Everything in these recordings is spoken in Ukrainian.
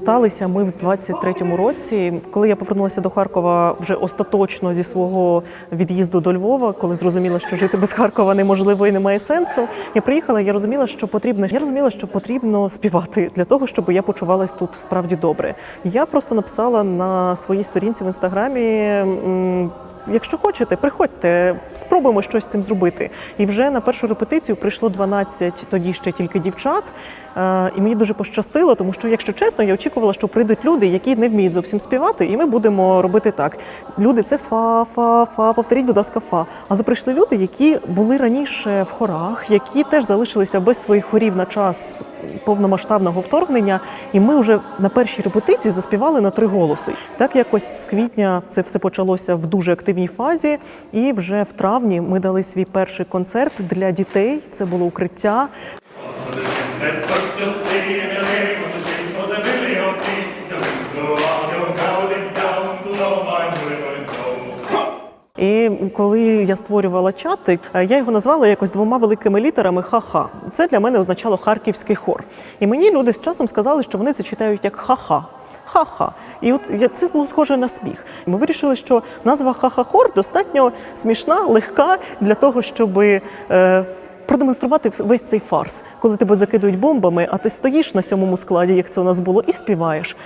Розсталися ми в 23-му році. Коли я повернулася до Харкова вже остаточно зі свого від'їзду до Львова, коли зрозуміла, що жити без Харкова неможливо і немає сенсу. Я приїхала. Я розуміла, що потрібно. Я розуміла, що потрібно співати для того, щоб я почувалась тут справді добре. Я просто написала на своїй сторінці в інстаграмі. Якщо хочете, приходьте, спробуємо щось з цим зробити. І вже на першу репетицію прийшло 12 тоді ще тільки дівчат. Е, І мені дуже пощастило, тому що, якщо чесно, я очікувала, що прийдуть люди, які не вміють зовсім співати, і ми будемо робити так. Люди, це фа, фа, фа, повторіть, будь ласка, фа. Але прийшли люди, які були раніше в хорах, які теж залишилися без своїх хорів на час повномасштабного вторгнення. І ми вже на першій репетиції заспівали на три голоси. Так якось з квітня це все почалося в дуже активній фазі. І вже в травні ми дали свій перший концерт для дітей. Це було укриття. І коли я створювала чати, е, я його назвала якось двома великими літерами ха-ха. Це для мене означало харківський хор. І мені люди з часом сказали, що вони це читають як ха-ха. Ха-ха. І от це було схоже на сміх. Ми вирішили, що назва ха-ха-хор достатньо смішна, легка для того, щоб. Е, Продемонструвати весь цей фарс, коли тебе закидують бомбами, а ти стоїш на сьомому складі, як це у нас було, і співаєш.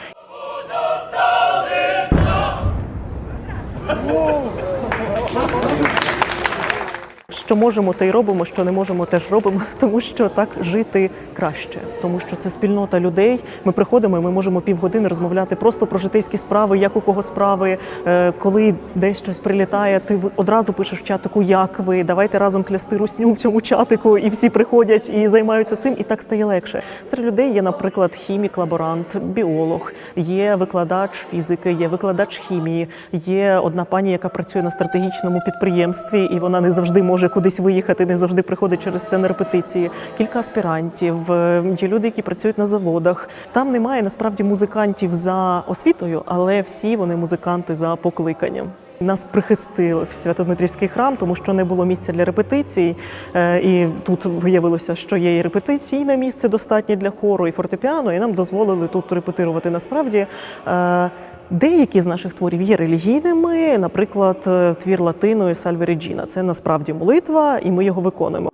Що можемо, те й робимо, що не можемо, теж робимо, тому що так жити краще, тому що це спільнота людей. Ми приходимо, і ми можемо півгодини розмовляти просто про житейські справи, як у кого справи. Е, Коли десь щось прилітає, ти одразу пишеш в чатику, як ви, давайте разом клясти русню в цьому чатику, і всі приходять і займаються цим, і так стає легше. Серед людей є, наприклад, хімік, лаборант, біолог, є викладач фізики, є викладач хімії, є одна пані, яка працює на стратегічному підприємстві, і вона не завжди може кудись виїхати, не завжди приходить через це на репетиції. Кілька аспірантів, е, є люди, які працюють на заводах. Там немає насправді музикантів за освітою, але всі вони музиканти за покликанням. Нас прихистили в Свято-Дмитрівський храм, тому що не було місця для репетицій. Е, І тут виявилося, що є і репетиційне місце достатнє для хору, і фортепіано, і нам дозволили тут репетирувати. Насправді е, деякі з наших творів є релігійними, наприклад, е, твір латиною Сальве Реджіна. Це насправді молитва, і ми його виконуємо.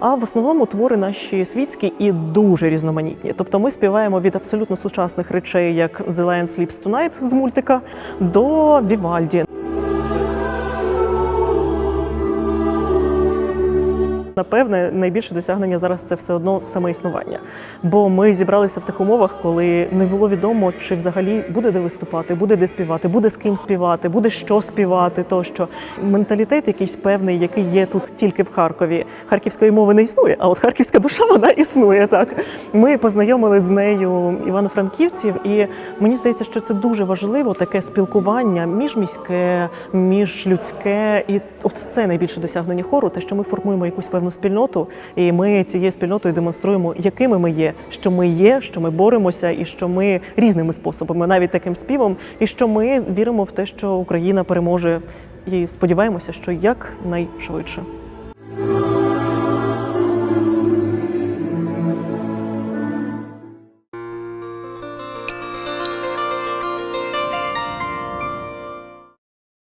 А в основному твори наші світські і дуже різноманітні. Тобто ми співаємо від абсолютно сучасних речей, як The Lion Sleeps Tonight з мультика, до Вівальді. Напевне, найбільше досягнення зараз це все одно саме існування. Бо ми зібралися в тих умовах, коли не було відомо, чи взагалі буде де виступати, буде де співати, буде з ким співати, буде що співати. Тощо менталітет якийсь певний, який є тут тільки в Харкові. Харківської мови не існує, а от харківська душа вона існує. Так ми познайомили з нею івано-франківців, і мені здається, що це дуже важливо таке спілкування міжміське, міжлюдське, і от це найбільше досягнення хору, те, що ми формуємо якусь певну спільноту, і ми цією спільнотою демонструємо, якими ми є, що ми є, що ми боремося, і що ми різними способами, навіть таким співом, і що ми віримо в те, що Україна переможе, і сподіваємося, що якнайшвидше.